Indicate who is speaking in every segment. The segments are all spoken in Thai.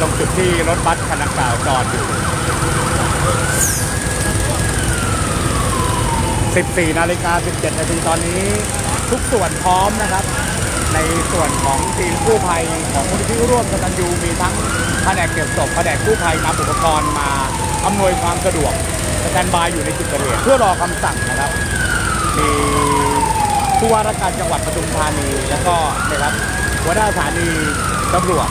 Speaker 1: ตรงจุดที่รถบัสคันดังกล่าวจอดอยู่ 14นาฬิกา17นาทีตอนนี้ทุกส่วนพร้อมนะครับ ในส่วนของทีมกู้ภัยของมูลที่ร่วมกตัญญูมีทั้งแผนกเก็บศพแผนกกู้ภัยนำอุปกรณ์มาอำนวยความสะดวกสแตนบายอยู่ในจุดเกิดเหตุเพื่อรอคำสั่งนะครับมีผู้ว่าราชการจังหวัดปทุมธานี แล้วก็นะครับหัวหน้าสถานีตำรวจ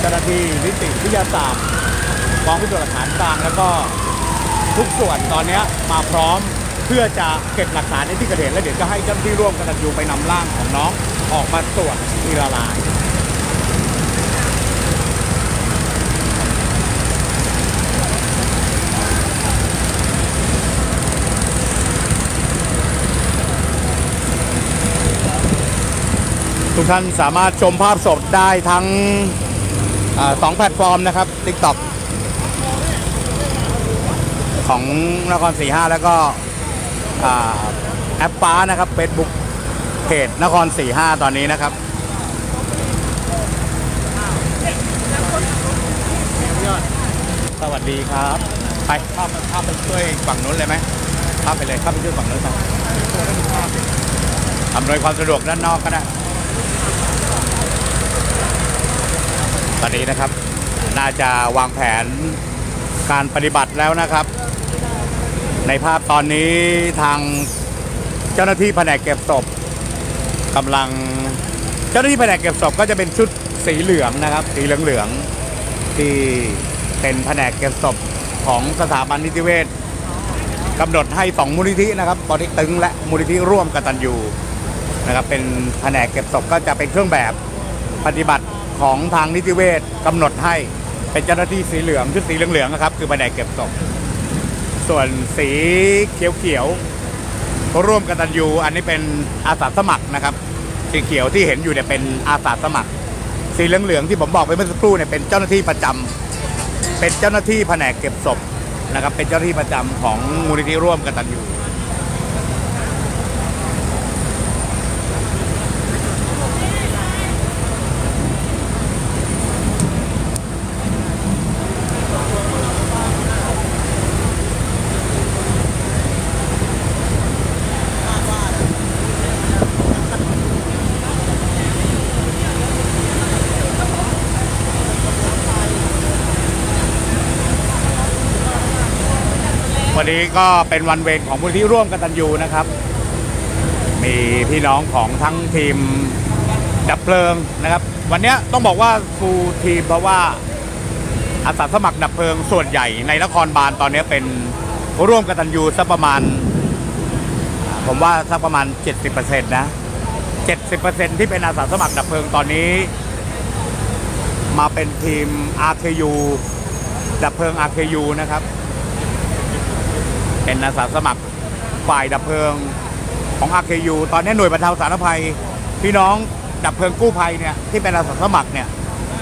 Speaker 1: เจ้าหน้าที่นิติวิทยาศาสตร์กองพิสูจน์หลักฐานกลางแล้วก็ทุกส่วนตอนนี้มาพร้อมเพื่อจะเก็บหลักฐานในที่เกิดเหตุแล้วเดี๋ยวจะให้เจ้าหน้าที่ร่วมกันอยู่ไปนำร่างของน้องออกมาตรวจทีละราย ทุกท่านสามารถชมภาพสดได้ทั้ง สองแพลตฟอร์มนะครับ TikTok ของนครสีห้าแล้วก็แอปฟ้านะครับ Facebook เพจนครสีห้าตอนนี้นะครับสวัสดีครับ ไปข้ามข้าไปช่วยฝั่งนู้นเลยไหมข้าไปเลยข้าไปช่วยฝั่งนู้นไปอำนวยความสะดวกด้านนอกก็ได้ ตอนนี้นะครับ น่าจะวางแผนการปฏิบัติแล้วนะครับ ในภาพตอนนี้ทางเจ้าหน้าที่แผนกเก็บศพกำลังเจ้าหน้าที่แผนกเก็บศพก็จะเป็นชุดสีเหลืองนะครับ สีเหลืองๆที่เป็นแผนกเก็บศพของสถาบันนิติเวชกำหนดให้สองมูลนิธินะครับปอเต็กตึงและมูลนิธิร่วมกตัญญูนะครับเป็นแผนกเก็บศพก็จะเป็นเครื่องแบบปฏิบัติ ของทางนิติเวชกำหนดให้เป็นเจ้าหน้าที่สีเหลืองชุดสีเหลืองๆนะครับ คือแผนกเก็บศพส่วนสีเขียวๆร่วมกันตันยูอันนี้เป็นอาสาสมัครนะครับ สีเขียวที่เห็นอยู่เนี่ยเป็นอาสาสมัคร สีเหลืองๆที่ผมบอกไปเมื่อสักครู่เนี่ยเป็นเจ้าหน้าที่ประจำเป็นเจ้าหน้าที่แผนกเก็บศพนะครับ เป็นเจ้าหน้าที่ประจำของมูลนิธิร่วมกันตันยู วันนี้ก็เป็นวันเวรของมูลนิธิร่วมกันตันยูนะครับ มีพี่น้องของทั้งทีมดับเพลิงนะครับ วันนี้ต้องบอกว่าฟูลทีมเพราะว่าอาสาสมัครดับเพลิงส่วนใหญ่ในนครบาลตอนนี้เป็นร่วมกันตันยูสักประมาณ ผมว่าสักประมาณ 70%นะ 70%ที่เป็นอาสาสมัครดับเพลิงตอนนี้ มาเป็นทีม RKU ดับเพลิง RKU นะครับ เป็นอาสาสมัครฝ่ายดับเพลิงของ RKU ตอนนี้หน่วยบรรเทาสาธารณภัย พี่น้องดับเพลิงกู้ภัยเนี่ยที่เป็นอาสาสมัครเนี่ย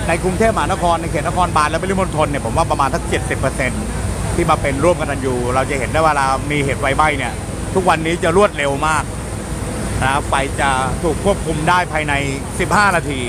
Speaker 1: ในกรุงเทพมหานครในเขตนครบาลและปริมณฑลเนี่ยผมว่าประมาณสัก 70%ที่มาเป็นร่วมกันอยู่ เราจะเห็นได้ว่าเรามีเหตุไฟไหม้เนี่ยทุกวันนี้จะรวดเร็วมากนะไฟจะถูกควบคุมได้ภายใน 15 นาที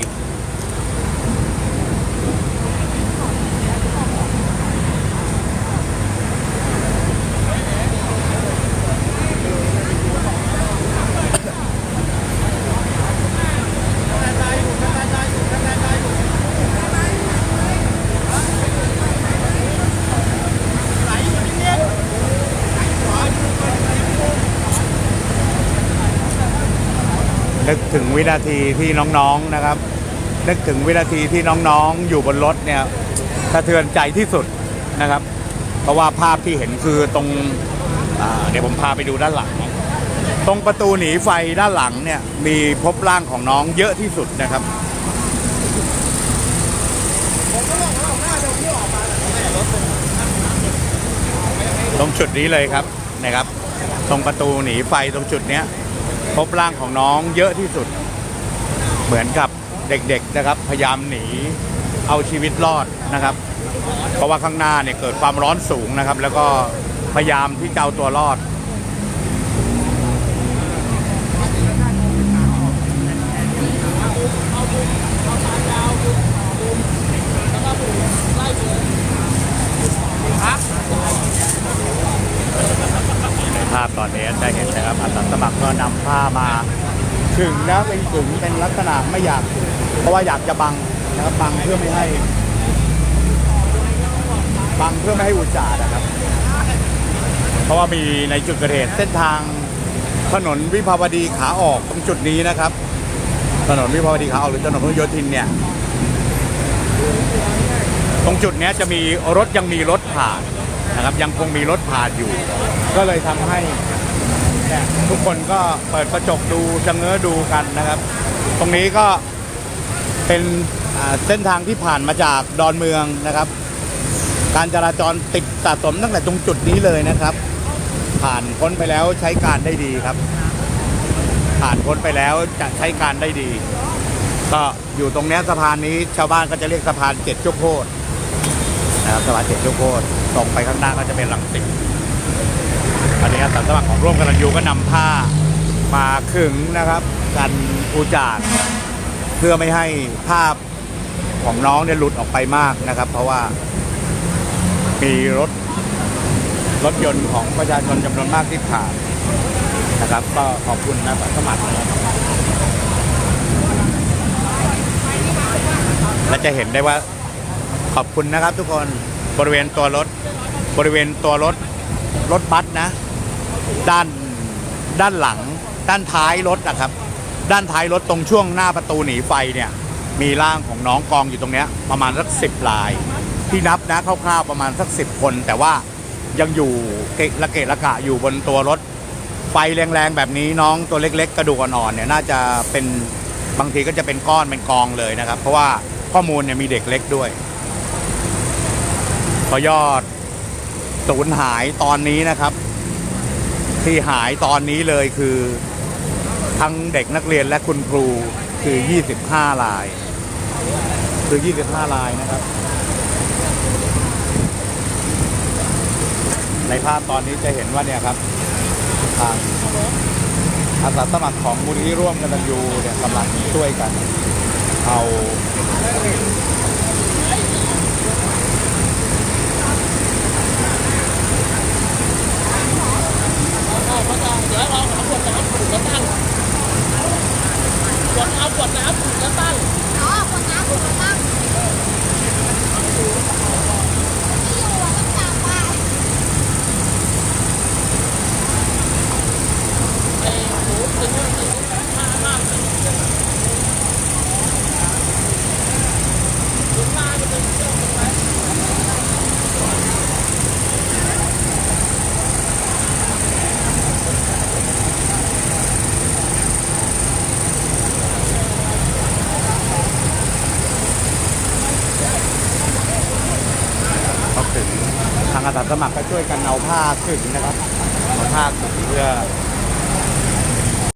Speaker 1: นึกถึงวินาทีที่น้องๆนะครับ นึกถึงวินาทีที่น้องๆ อยู่บนรถเนี่ยสะเทือนใจที่สุดนะครับ เพราะว่าภาพที่เห็นคือตรงเดี๋ยวผมพาไปดูด้านหลัง ตรงประตูหนีไฟด้านหลังเนี่ยมีพบร่างของน้องเยอะที่สุดนะครับตรงจุดนี้เลยครับนะครับ ตรงประตูหนีไฟตรงจุดเนี้ย พบร่างของน้องเยอะที่สุด เหมือนกับเด็กๆนะครับ พยายามหนีเอาชีวิตรอดนะครับ เพราะว่าข้างหน้าเนี่ยเกิดความร้อนสูงนะครับ แล้วก็พยายามที่จะเอาตัวรอด ผ้ามาขึง นะเป็นขึงเป็นลักษณะไม่อยาก เพราะว่าอยากจะบังนะครับบังเพื่อไม่ให้ บังเพื่อไม่ให้อุจจาระครับ เพราะว่ามีในจุดเกิดเหตุเส้นทางถนนวิภาวดีขาออกตรงจุดนี้นะครับ ถนนวิภาวดีขาออกหรือถนนพหลโยธินเนี่ย ตรงจุดนี้จะมีรถยังมีรถผ่านนะครับ ยังคงมีรถผ่านอยู่ ก็เลยทำให้ เนี่ยทุกคนก็เปิดกระจกดูชะเง้อดูกันนะครับ ตรงนี้ก็เป็นเส้นทางที่ผ่านมาจากดอนเมืองนะครับ การจราจรติดสะสมตั้งแต่ตรงจุดนี้เลยนะครับ ผ่านพ้นไปแล้วใช้การได้ดีครับ ผ่านพ้นไปแล้วจะใช้การได้ดี ก็อยู่ตรงเนี้ยสะพานนี้ชาวบ้านก็จะเรียกสะพานเจ็ดจุกโคตรนะครับสะพานเจ็ดจุกโคตรตรงไปข้างหน้าก็จะเป็นหลังสิต อันนี้อาสาสมัครของร่วมกตันยูก็นำผ้ามาขึงนะครับ กันอุจารเพื่อไม่ให้ภาพของน้องเนี่ยหลุดออกไปมากนะครับ เพราะว่ามีรถรถยนต์ของประชาชนจำนวนมากที่ผ่านนะครับ ก็ขอบคุณนะสมัครนะครับและจะเห็นได้ว่าขอบคุณนะครับทุกคนบริเวณตัวรถบริเวณตัวรถ รถบัสนะ ด้านด้านหลัง ด้านท้ายรถนะครับ ด้านท้ายรถตรงช่วงหน้าประตูหนีไฟเนี่ย มีร่างของน้องกองอยู่ตรงเนี้ย ประมาณสักสิบลาย ที่นับนะคร่าวๆประมาณสักสิบคน แต่ว่ายังอยู่เกะละเกะละกะอยู่บนตัวรถ ไฟแรงๆแบบนี้น้องตัวเล็ก ๆ กระดูกอ่อนๆเนี่ยน่าจะเป็นบางทีก็จะเป็นก้อนเป็นกองเลยนะครับ เพราะว่าข้อมูลเนี่ยมีเด็กเล็กด้วยพอยอด สูญหายตอนนี้นะครับ ที่หายตอนนี้เลยคือ ทั้งเด็กนักเรียนและคุณครูคือ 25ลาย คือ 25ลายนะครับ ในภาพตอนนี้จะเห็นว่าเนี่ยครับทางอาสาสมัครของมูลที่ร่วมกันตันยูเนี่ยกำลังช่วยกัน เอา
Speaker 2: เดี๋ยวเราเอาขวดน้ำถูกแล้วตั้งข วดเอาขวดน้ำถูกแล้วตั้ง
Speaker 3: อ๋อคนน้ำถูกแล้วตั้งตามไป
Speaker 2: ไอ้หมูตึงตึงมามาถึงมาไปตึงเชื่อมไป
Speaker 1: เขาขึงทาง อาสาสมัครก็ช่วยกันเอาผ้าขึงนะครับเอาผ้าขึงเพื่อ